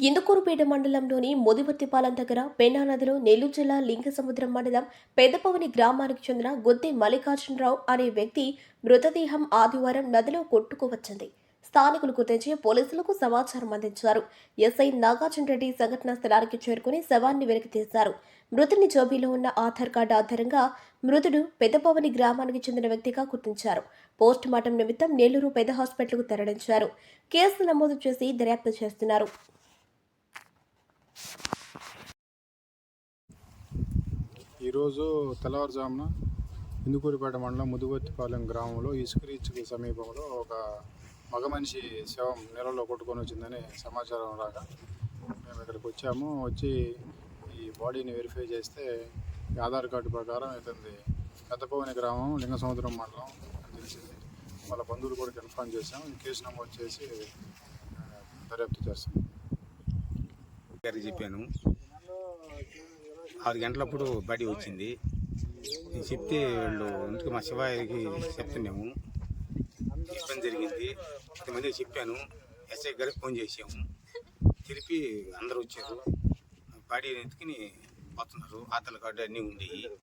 ఇందుకూరుపేట మండలంలోని ముదివర్తిపాలెం దగ్గర పెన్నా నదిలో నెల్లూరు జిల్లా లింగసముద్రం మండలం పెద్దపవని గ్రామానికి చెందిన గుత్తి మల్లికార్జునరావు అనే వ్యక్తి మృతదేహం ఆదివారం నదిలో కొట్టుకువచ్చింది. స్థానికులు గుర్తించి పోలీసులకు సమాచారం అందించారు. ఎస్ఐ నాగార్జున రెడ్డి సంఘటనా స్థలానికి చేరుకుని శవాన్ని వెనక్కి తీశారు. మృతుని జోబీలో ఉన్న ఆధార్ కార్డు ఆధారంగా మృతుడు పెద్దపవని గ్రామానికి చెందిన వ్యక్తిగా గుర్తించారు. పోస్ట్ మార్టం నిమిత్తం నెల్లూరు పెద్ద హాస్పిటల్కు తరలించారు. కేసు నమోదు చేసి దర్యాప్తు చేస్తున్నారు. ఈరోజు తెల్లవారుజామున ఇందుకూరిపేట మండలం ముదుగొత్తిపాలెం గ్రామంలో ఇసుకరీచ్కి సమీపంలో ఒక మగ మనిషి శవం నీళ్ళలో కొట్టుకొని వచ్చిందని సమాచారం రాగా మేము ఇక్కడికి వచ్చాము. వచ్చి ఈ బాడీని వెరిఫై చేస్తే ఆధార్ కార్డు ప్రకారం ఇతనిది పెద్దపవని గ్రామం లింగసముద్రం మండలం అని తెలిసింది. వాళ్ళ బంధువులు కూడా కన్ఫర్మ్ చేసాం కేసు నమోదు చేసి దర్యాప్తు చేస్తాం గారికి చెప్పాను. ఆరు గంటలప్పుడు బడి వచ్చింది. నేను చెప్తే వాళ్ళు ఇంటికి మా శివాయికి చెప్తున్నాము ఇబ్బంది జరిగింది. కొంతమందికి చెప్పాను. ఎస్ఐ గారికి ఫోన్ చేసాము తిరిపి అందరూ వచ్చారు. బాడీ ఎత్తుకుని పోతున్నారు. ఆతల కార్డు అన్నీ ఉండేవి